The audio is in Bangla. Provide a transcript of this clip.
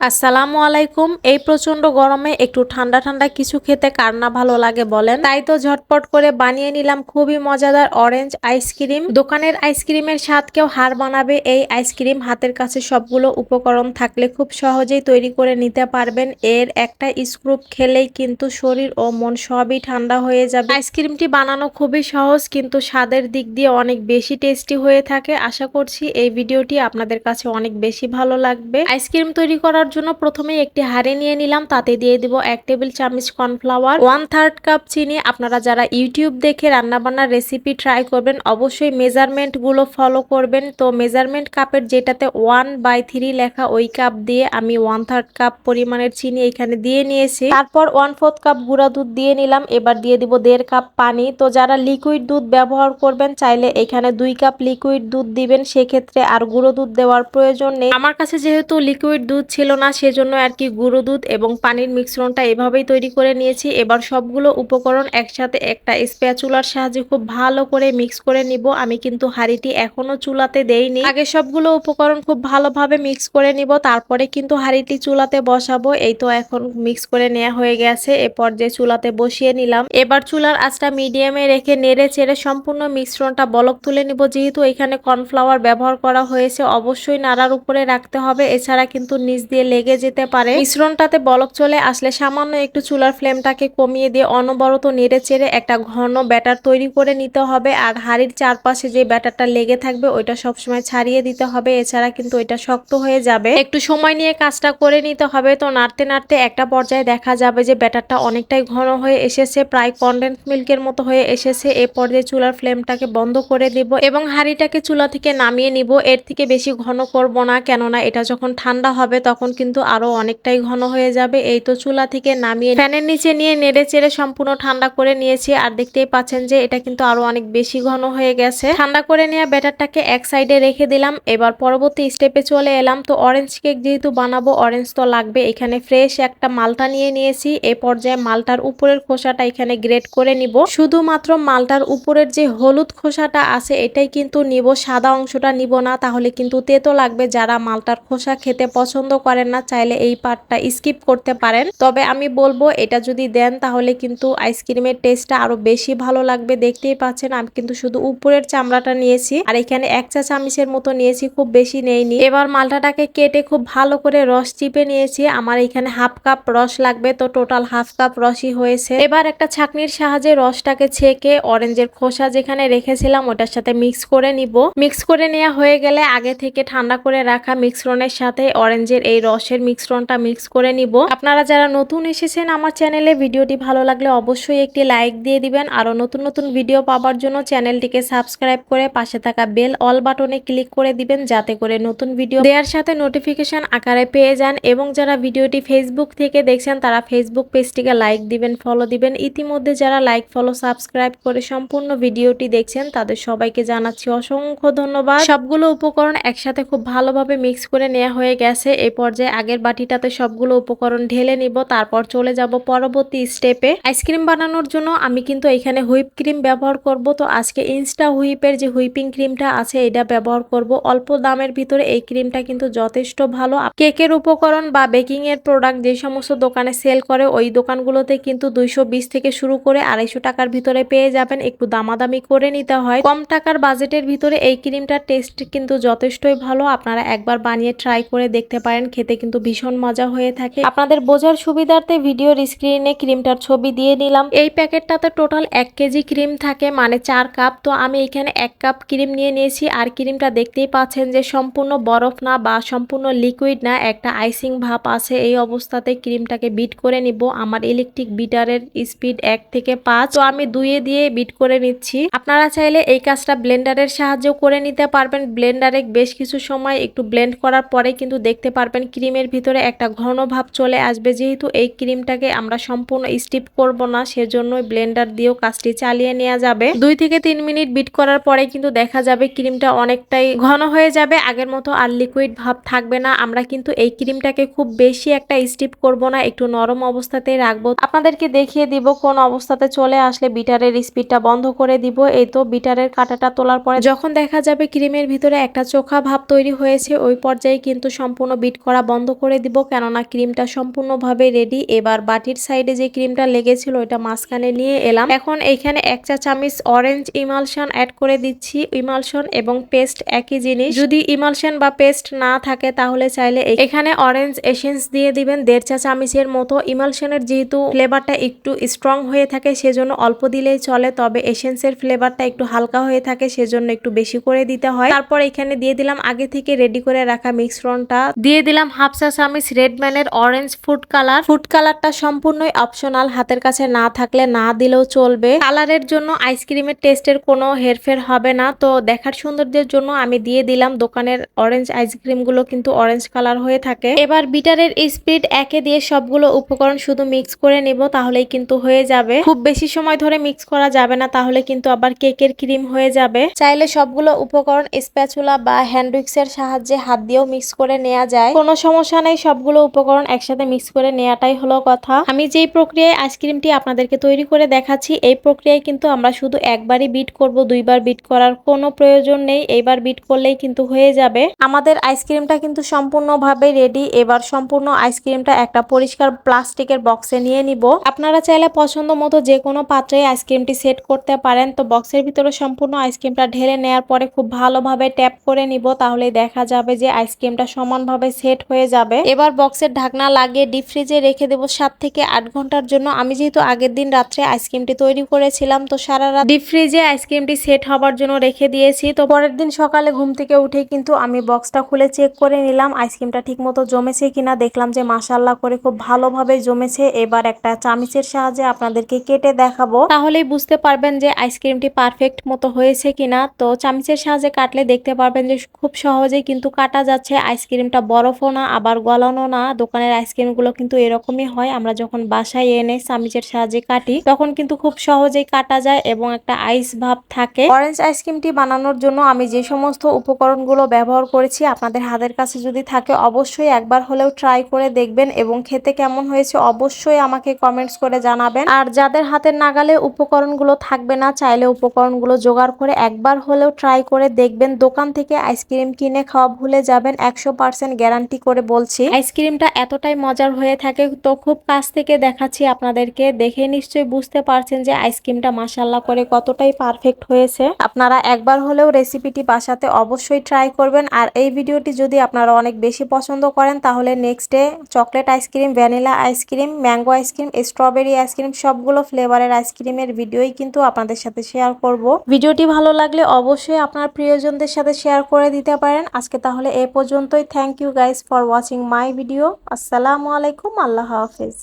আসসালামু আলাইকুম। এই প্রচণ্ড গরমে একটু ঠান্ডা ঠান্ডা কিছু খেতে কার না ভালো লাগে বলেন। তাই তো ঝটপট করে বানিয়ে নিলাম খুবই মজাদার অরেঞ্জ আইসক্রিম দোকানের আইসক্রিমের স্বাদ কেউ হার বানাবে এই আইসক্রিম হাতের কাছে সবগুলো উপকরণ থাকলে খুব সহজেই তৈরি করে নিতে পারবেন। এর একটা স্ক্রুপ খেলেই কিন্তু শরীর ও মন সবই ঠান্ডা হয়ে যাবে। আইসক্রিমটি বানানো খুবই সহজ, কিন্তু স্বাদের দিক দিয়ে অনেক বেশি টেস্টি হয়ে থাকে। আশা করছি এই ভিডিওটি আপনাদের কাছে অনেক বেশি ভালো লাগবে। আইসক্রিম তৈরি করার জন্য প্রথমে একটি হাঁড়ি নিয়ে নিলাম, তাতে দিয়ে দিব এক টেবিল চামচ কর্নফ্লাওয়ার, ওয়ান থার্ড কাপ চিনি। আপনারা যারা ইউটিউব দেখে রান্নাবান্নার রেসিপি ট্রাই করবেন, অবশ্যই মেজারমেন্টগুলো ফলো করবেন। তো মেজারমেন্ট কাপের যেটাতে ওয়ান বাই থ্রি লেখা ওই কাপ দিয়ে আমি ওয়ান থার্ড কাপ পরিমাণের চিনি এখানে দিয়ে নিয়েছি। তারপর ওয়ান ফোর্থ কাপ গুঁড়া দুধ দিয়ে নিলাম, এবার দিয়ে দিব দেড় কাপ পানি। তো যারা লিকুইড দুধ ব্যবহার করবেন, চাইলে এখানে দুই কাপ লিকুইড দুধ দিবেন, সেক্ষেত্রে আর গুঁড়ো দুধ দেওয়ার প্রয়োজন নেই। আমার কাছে যেহেতু লিকুইড দুধ ছিল না, সেজন্য আর কি গুঁড়ো দুধ এবং পানির মিশ্রণটা এভাবেই তৈরি করে নিয়েছি। এবার সবগুলো উপকরণ একসাথে একটা স্প্যাচুলার সাহায্যে খুব ভালো করে মিক্স করে নিব। আমি কিন্তু হাঁড়িটি এখনও চুলাতে দেইনি। আগে সবগুলো উপকরণ খুব ভালোভাবে মিক্স করে নিব, তারপরে কিন্তু হাঁড়িটি চুলাতে বসাবো। এই তো এখন মিক্স করে নেওয়া হয়ে গেছে, এ পর্যায়ে চুলাতে বসিয়ে নিলাম। এবার চুলার আঁচটা মিডিয়ামে রেখে নেড়ে চেড়ে সম্পূর্ণ মিশ্রণটা বলক তুলে নিব। যেহেতু এখানে কর্নফ্লাওয়ার ব্যবহার করা হয়েছে, অবশ্যই নাড়ার উপরে রাখতে হবে। এছাড়া কিন্তু নিচ দিয়ে লেগে যেতে পারে। মিশ্রণটাতে বলক চলে আসলে সামান্য একটু চুলার ফ্লেমটাকে কমিয়ে দিয়ে অনবরত নেড়ে চেড়ে একটা ঘন ব্যাটার তৈরি করে নিতে হবে আর হাড়ির চারপাশে যে ব্যাটারটা লেগে থাকবে ওইটা সবসময় ছাড়িয়ে দিতে হবে। এছাড়া কিন্তু ওইটা শক্ত হয়ে যাবে। একটু সময় নিয়ে কাজটা করে নিতে হবে। তো নাড়তে নাড়তে একটা পর্যায়ে দেখা যাবে যে ব্যাটারটা অনেকটাই ঘন হয়ে এসেছে, প্রায় কন্ডেন্স মিল্কের মতো হয়ে এসেছে। এ পর্যায়ে চুলার ফ্লেমটাকে বন্ধ করে দিব এবং হাঁড়িটাকে চুলা থেকে নামিয়ে নিব। এর থেকে বেশি ঘন করব না, কেননা এটা যখন ঠান্ডা হবে তখন কিন্তু আরও অনেকটাই ঘন হয়ে যাবে। এই তো চুলা থেকে নামিয়ে ফ্যানের নিচে নিয়ে নেড়ে চেড়ে সম্পূর্ণ ঠান্ডা করে নিয়েছি। আর দেখতেই পাচ্ছেন যে এটা কিন্তু আরও অনেক বেশি ঘন হয়ে গেছে। ঠান্ডা করে নেওয়া ব্যাটারটাকে এক সাইডে রেখে দিলাম। এবার পরবর্তী স্টেপে চলে এলাম। তো অরেঞ্জ কেক যেহেতু বানাবো, অরেঞ্জ তো লাগবে। এখানে ফ্রেশ একটা মালটা নিয়ে নিয়েছি। এ পর্যায়ে মালটার উপরের খোসাটা এখানে গ্রেট করে নিব। শুধুমাত্র মালটার উপরের যে হলুদ খোসাটা আছে, এটাই কিন্তু নিব। সাদা অংশটা নিব না, তাহলে কিন্তু তেতো লাগবে। যারা মালটার খোসা খেতে পছন্দ করেন না, চাইলে এই পার্টটা স্কিপ করতে পারেন। তবে আমি বলব, এটা যদি দেন, তাহলে কিন্তু আইসক্রিমের টেস্টটা আরও বেশি ভালো লাগবে। দেখতেই পাচ্ছেন, আমি কিন্তু শুধু উপরের চামড়াটা নিয়েছি, আর এখানে এক চা চামচের মতো নিয়েছি, খুব বেশি নেইনি। এবার মালটাটাকে কেটে খুব ভালো করে রস চিপে নিয়েছি, আমার এখানে হাফ কাপ রস লাগবে, তো টোটাল হাফ কাপ রসই হয়েছে। এবার একটা ছাকনির সাহায্যে রসটাকে ছেঁকে অরেঞ্জের খোসা যেখানে রেখেছিলাম, ওটার সাথে মিক্স করে নিব। মিক্স করে নেওয়া হয়ে গেলে, আগে থেকে ঠান্ডা করে রাখা মিশ্রণের সাথে অরেঞ্জের এই রসের মিশ্রণটা মিক্স করে নিব। আপনারা যারা নতুন এসেছেন আমার চ্যানেলে ভিডিওটি ভালো লাগলে অবশ্যই একটি লাইক দিয়ে দিবেন। আরও নতুন নতুন ভিডিও পাওয়ার জন্য চ্যানেলটিকে সাবস্ক্রাইব করে পাশে থাকা বেল অল বাটনে ক্লিক করে দিবেন, যাতে করে নতুন ভিডিও দেওয়ার সাথে নোটিফিকেশন আকারে পেয়ে যান। এবং যারা ভিডিওটি ফেসবুক থেকে দেখছেন, তারা ফেসবুক পেজটিকে লাইক দিবেন ফলো দিবেন। ইতিমধ্যে যারা লাইক ফলো সাবস্ক্রাইব করে সম্পূর্ণ ভিডিওটি দেখছেন, তাদের সবাইকে জানাচ্ছি অসংখ্য ধন্যবাদ। সবগুলো উপকরণ একসাথে খুব ভালোভাবে মিক্স করে নেওয়া হয়ে গেছে। এই পর্যায়ে আগের বাটিটাতে সবগুলো উপকরণ ঢেলে নিব, তারপর চলে যাব পরবর্তী স্টেপে। আইসক্রিম বানানোর জন্য আমি কিন্তু এখানে হুইপ ক্রিম ব্যবহার করব। তো আজকে ইনস্টা হুইপের যে হুইপিং ক্রিমটা আছে, এটা ব্যবহার করব। অল্প দামের ভিতরে এই ক্রিমটা কিন্তু যথেষ্ট ভালো। কেকের উপকরণ বা বেকিং এর প্রোডাক্ট যে সমস্ত দোকানে সেল করে, ওই দোকানগুলোতে কিন্তু দুইশো বিশ থেকে শুরু করে আড়াইশো টাকার ভিতরে পেয়ে যাবেন। একটু দামাদামি করে নিতে হয়। কম টাকার বাজেটের ভিতরে এই ক্রিমটার টেস্ট কিন্তু যথেষ্টই ভালো। আপনারা একবার বানিয়ে ট্রাই করে দেখতে পারেন। খেতে কিন্তু ভীষণ মজা হয়ে থাকে। আপনাদের বোঝার সুবিধার্থে ভিডিওর স্ক্রিনে ক্রিমটার ছবি দিয়ে নিলাম। এই প্যাকেটটাতে টোটাল এক কেজি ক্রিম থাকে মানে চার কাপ। তো আমি এখানে এক কাপ ক্রিম নিয়ে নিয়েছি। আর ক্রিমটা দেখতেই পাচ্ছেন যে সম্পূর্ণ বরফ না বা সম্পূর্ণ লিকুইড না, একটা আইসিং ভাব আছে। এই অবস্থাতে ক্রিমটাকে বিট করে নিব। আমার ইলেকট্রিক বিটারের স্পিড এক থেকে পাঁচ। তো আমি দুইয়ে দিয়ে বিট করে নিচ্ছি। আপনারা চাইলে এই কাজটা ব্লেন্ডারের সাহায্যেও করে নিতে পারবেন। ব্লেন্ডারে বেশ কিছু সময় একটু ব্লেন্ড করার পরে কিন্তু দেখতে পারবেন ক্রিমের ভিতরে একটা ঘন ভাব চলে আসবে। যেহেতু এই ক্রিমটাকে আমরা সম্পূর্ণ স্টিপ করব না, সেজন্যই ব্লেন্ডার দিয়েও কাজটি চালিয়ে নেওয়া যাবে। দুই থেকে তিন মিনিট বিট করার পরে কিন্তু দেখা যাবে ক্রিমটা অনেকটাই ঘন হয়ে যাবে। আগের মতো আর লিকুইড ভাব থাকবে না। আমরা কিন্তু এই ক্রিমটাকে খুব বেশি একটা স্টিপ করব না, একটু নরম অবস্থাতে রাখব। আপনাদেরকে দেখিয়ে দিব কোন অবস্থাতে চলে আসলে বিটারের স্পিডটা বন্ধ করে দিব। এই তো বিটারের কাটাটা তোলার পরে যখন দেখা যাবে ক্রিমের ভিতরে একটা চোখা ভাব তৈরি হয়েছে, ওই পর্যায়ে কিন্তু সম্পূর্ণ বিট করা বন্ধ করে দিব কেননা ক্রিমটা সম্পূর্ণভাবে রেডি এবার বাটির সাইডে যে ক্রিমটা লেগেছিল ওটা মাঝখানে নিয়ে এলাম। এখন এইখানে এক চা চামিচ অরেঞ্জ ইমালশন অ্যাড করে দিচ্ছি। ইমালশন এবং পেস্ট একই জিনিস। যদি ইমালশন বা পেস্ট না থাকে, তাহলে চাইলে এখানে অরেঞ্জ এসেন্স দিয়ে দিবেন। দেড় চা চামিচের মতো। ইমালশনের যেহেতু ফ্লেভারটা একটু স্ট্রং হয়ে থাকে, সেজন্য অল্প দিলেই চলে। তবে এসেন্সের ফ্লেভারটা একটু হালকা হয়ে থাকে, সেজন্য একটু বেশি করে দিতে হয়। তারপর এখানে দিয়ে দিলাম আগে থেকে রেডি করে রাখা মিক্সরনটা দিয়ে দিলাম হাফ চা চামচ রেডম্যানের অরেঞ্জ ফুড কালার। ফুড কালারটা সম্পূর্ণই অপশনাল, হাতের কাছে না থাকলে না দিলেও চলবে। কালারের জন্য আইসক্রিমের টেস্টের কোনো হেরফের হবে না। তো দেখার সৌন্দর্যের জন্য আমি দিয়ে দিলাম দোকানের অরেঞ্জ আইসক্রিমগুলো কিন্তু অরেঞ্জ কালার হয়ে থাকে। এবার বিটারের স্পিড একে দিয়ে সবগুলো উপকরণ শুধু মিক্স করে নিব, তাহলেই কিন্তু হয়ে যাবে। খুব বেশি সময় ধরে মিক্স করা যাবে না, তাহলে কিন্তু আবার কেকের ক্রিম হয়ে যাবে। চাইলে সবগুলো উপকরণ স্প্যাচুলা বা হ্যান্ড উইক্সের সাহায্যে হাত দিয়েও মিক্স করে নেওয়া যায়। কোনো সমস্যা নেই, সবগুলো উপকরণ একসাথে মিক্স করে নেওয়াটাই হলো কথা। আমি যেই প্রক্রিয়ায় আইসক্রিমটি আপনাদেরকে তৈরি করে দেখাচ্ছি, এই প্রক্রিয়ায় কিন্তু আমরা শুধু একবারই বিট করব, দুইবার বিট করার কোনো প্রয়োজন নেই, এইবার বিট করলেই কিন্তু হয়ে যাবে। আমাদের আইসক্রিমটা কিন্তু সম্পূর্ণভাবে রেডি এবার সম্পূর্ণ আইসক্রিমটা একটা পরিষ্কার প্লাস্টিকের বক্সে নিয়ে নিব। আপনারা চাইলে পছন্দ মতো যে কোনো পাত্রে আইসক্রিমটি সেট করতে পারেন, তো বক্সের ভিতরে সম্পূর্ণ আইসক্রিমটা ঢেলে নেওয়ার পরে খুব ভালোভাবে ট্যাপ করে নিব তাহলে দেখা যাবে যে আইসক্রিমটা সমানভাবে সেট হয়ে যাবে। এবার বক্সের ঢাকনা লাগিয়ে ডিপ ফ্রিজে রেখে দেবো সাত থেকে আট ঘণ্টার জন্য। আমি যেহেতু আগের দিন রাত্রে আইসক্রিমটি তৈরি করেছিলাম, তো সারা রাত ডিপ ফ্রিজে আইসক্রিমটি সেট হবার জন্য রেখে দিয়েছি। তো পরের দিন সকালে ঘুম থেকে উঠে কিন্তু আমি বক্সটা খুলে চেক করে নিলাম আইসক্রিমটা ঠিক মতো জমেছে কিনা। দেখলাম যে মাসাল্লাহ করে খুব ভালোভাবে জমেছে। এবার একটা চামিচের সাহায্যে আপনাদেরকে কেটে দেখাবো। তাহলেই বুঝতে পারবেন যে আইসক্রিমটি পারফেক্ট মতো হয়েছে কিনা। তো চামিচের সাহায্যে কাটলে দেখতে পারবেন যে খুব সহজেই কিন্তু কাটা যাচ্ছে। আইসক্রিমটা বরফও না আবার গলানো না, দোকানের আইসক্রিমগুলো কিন্তু এরকমই হয়। আমরা যখন বাসায় এনে চামিচের সাহায্যে কাটি, তখন কিন্তু খুব সহজেই কাটা যায় এবং একটা আইস ভাব থাকে। অরেঞ্জ আইসক্রিমটি বানানোর জন্য আমি যে সমস্ত উপকরণগুলো ব্যবহার করেছি, আপনাদের হাতের কাছে যদি থাকে অবশ্যই একবার হলেও ট্রাই করে দেখবেন এবং খেতে কেমন হয়েছে অবশ্যই আমাকে কমেন্টস করে জানাবেন। আর যাদের হাতের নাগালে উপকরণগুলো থাকবে না, চাইলে উপকরণগুলো জোগাড় করে একবার হলেও ট্রাই করে দেখবেন। দোকান থেকে আইসক্রিম কিনে খাওয়া ভুলে যাবেন, একশো পার্সেন্ট গ্যারান্টি করে বলছি। আইসক্রিমটা এতটাই মজার হয়ে থাকে তো খুব কাছ থেকে দেখাচ্ছি আপনাদেরকে। দেখে নিশ্চয়ই বুঝতে পারছেন যে আইসক্রিমটা মাসাল্লাহ করে কতটাই পারফেক্ট হয়েছে। আপনারা একবার হলেও রেসিপিটি বাসাতে অবশ্যই ট্রাই করবেন। আর এই ভিডিওটি যদি আপনারা অনেক বেশি পছন্দ করেন, তাহলে next day chocolate ice cream vanilla ice cream mango ice cream strawberry ice cream, সবগুলো ফ্লেভারের আইসক্রিমের ভিডিওই কিন্তু আপনাদের সাথে শেয়ার করব। ভিডিওটি ভালো লাগলে অবশ্যই আপনার প্রিয়জনদের সাথে শেয়ার করে দিতে পারেন। আজকে তাহলে এ পর্যন্তই। Thank you guys for watching my video আসসালামু আলাইকুম আল্লাহ হাফেজ